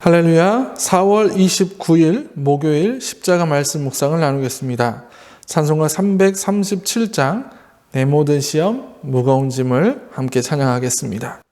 할렐루야. 4월 29일 목요일 십자가 말씀 묵상을 나누겠습니다. 찬송가 337장 내 모든 시험 무거운 짐을 함께 찬양하겠습니다.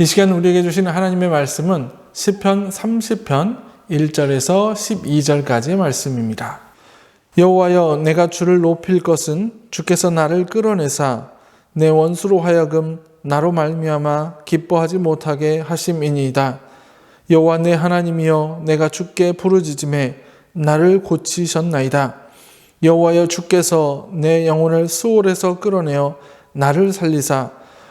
이 시간 우리에게 주시는 하나님의 말씀은 시편 30편 1절에서 12절까지의 말씀입니다. 여호와여 내가 주를 높일 것은 주께서 나를 끌어내사 내 원수로 하여금 나로 말미암아 기뻐하지 못하게 하심이니이다. 여호와 내 하나님이여 내가 주께 부르짖음에 나를 고치셨나이다. 여호와여 주께서 내 영혼을 수월에서 끌어내어 나를 살리사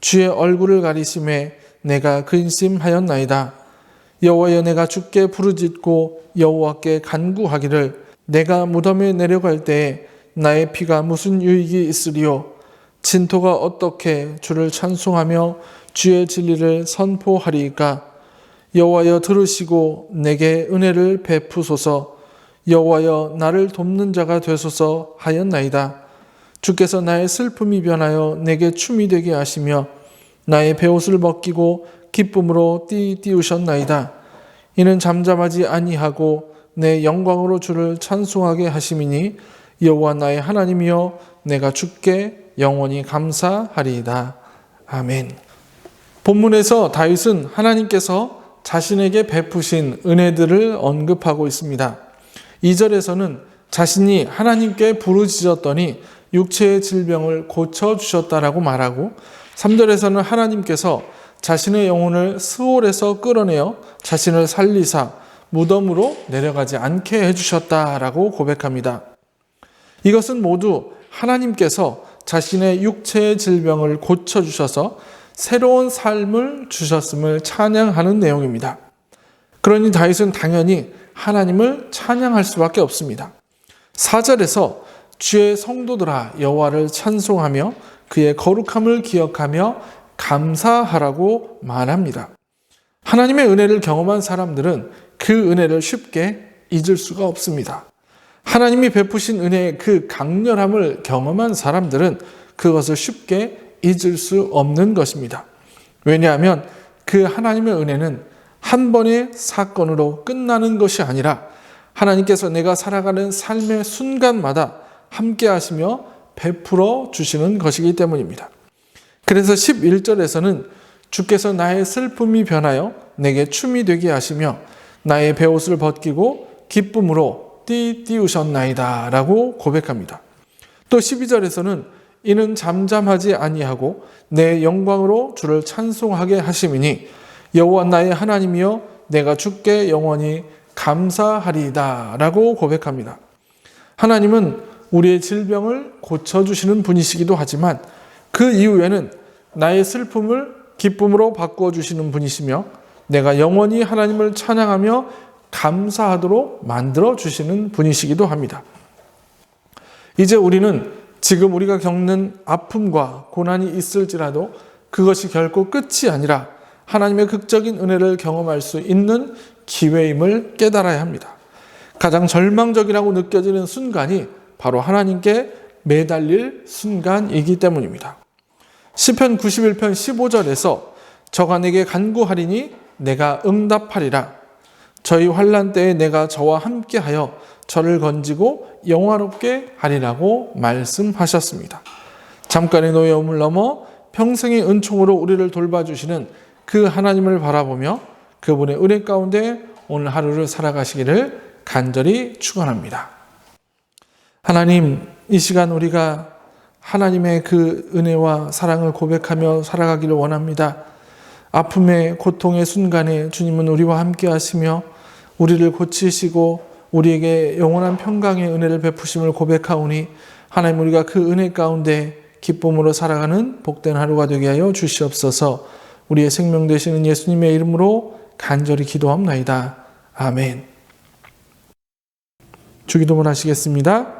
주의 얼굴을 가리심에 내가 근심하였나이다. 여호와여 내가 주께 부르짖고 여호와께 간구하기를 내가 무덤에 내려갈 때에 나의 피가 무슨 유익이 있으리요? 진토가 어떻게 주를 찬송하며 주의 진리를 선포하리이까? 여호와여 들으시고 내게 은혜를 베푸소서. 여호와여 나를 돕는 자가 되소서 하였나이다 주께서 나의 슬픔이 변하여 내게 춤이 되게 하시며 나의 베옷을 벗기고 기쁨으로 띠띠우셨나이다. 이는 잠잠하지 아니하고 내 영광으로 주를 찬송하게 하심이니 여호와 나의 하나님이여 내가 주께 영원히 감사하리이다. 아멘. 본문에서 다윗은 하나님께서 자신에게 베푸신 은혜들을 언급하고 있습니다. 2절에서는 자신이 하나님께 부르짖었더니 육체의 질병을 고쳐 주셨다라고 말하고 3절에서는 하나님께서 자신의 영혼을 스올에서 끌어내어 자신을 살리사 무덤으로 내려가지 않게 해주셨다라고 고백합니다. 이것은 모두 하나님께서 자신의 육체의 질병을 고쳐 주셔서 새로운 삶을 주셨음을 찬양하는 내용입니다. 그러니 다윗은 당연히 하나님을 찬양할 수밖에 없습니다. 4절에서 주의 성도들아 여호와를 찬송하며 그의 거룩함을 기억하며 감사하라고 말합니다. 하나님의 은혜를 경험한 사람들은 그 은혜를 쉽게 잊을 수가 없습니다. 하나님이 베푸신 은혜의 그 강렬함을 경험한 사람들은 그것을 쉽게 잊을 수 없는 것입니다. 왜냐하면 그 하나님의 은혜는 한 번의 사건으로 끝나는 것이 아니라 하나님께서 내가 살아가는 삶의 순간마다 함께 하시며 베풀어 주시는 것이기 때문입니다. 그래서 11절에서는 주께서 나의 슬픔이 변하여 내게 춤이 되게 하시며 나의 베옷을 벗기고 기쁨으로 띠띠우셨나이다 라고 고백합니다. 또 12절에서는 이는 잠잠하지 아니하고 내 영광으로 주를 찬송하게 하심이니 여호와 나의 하나님이여 내가 주께 영원히 감사하리이다 라고 고백합니다. 하나님은 우리의 질병을 고쳐 주시는 분이시기도 하지만 그 이후에는 나의 슬픔을 기쁨으로 바꾸어 주시는 분이시며 내가 영원히 하나님을 찬양하며 감사하도록 만들어 주시는 분이시기도 합니다. 이제 우리는 지금 우리가 겪는 아픔과 고난이 있을지라도 그것이 결코 끝이 아니라 하나님의 극적인 은혜를 경험할 수 있는 기회임을 깨달아야 합니다. 가장 절망적이라고 느껴지는 순간이 바로 하나님께 매달릴 순간이기 때문입니다. 시편 91편 15절에서 저가 내게 간구하리니 내가 응답하리라. 저희 환란 때에 내가 저와 함께하여 저를 건지고 영화롭게 하리라고 말씀하셨습니다. 잠깐의 노여움을 넘어 평생의 은총으로 우리를 돌봐주시는 그 하나님을 바라보며 그분의 은혜 가운데 오늘 하루를 살아가시기를 간절히 축원합니다. 하나님, 이 시간 우리가 하나님의 그 은혜와 사랑을 고백하며 살아가기를 원합니다. 아픔의 고통의 순간에 주님은 우리와 함께 하시며 우리를 고치시고 우리에게 영원한 평강의 은혜를 베푸심을 고백하오니 하나님 우리가 그 은혜 가운데 기쁨으로 살아가는 복된 하루가 되게 하여 주시옵소서 우리의 생명 되시는 예수님의 이름으로 간절히 기도합나이다. 아멘. 주기도문 하시겠습니다.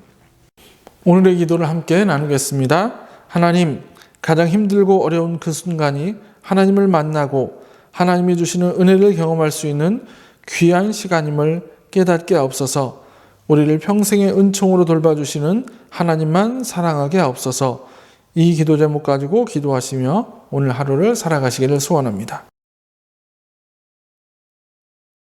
오늘의 기도를 함께 나누겠습니다. 하나님, 가장 힘들고 어려운 그 순간이 하나님을 만나고 하나님이 주시는 은혜를 경험할 수 있는 귀한 시간임을 깨닫게 하옵소서. 우리를 평생의 은총으로 돌봐주시는 하나님만 사랑하게 하옵소서. 이 기도 제목 가지고 기도하시며 오늘 하루를 살아가시기를 소원합니다.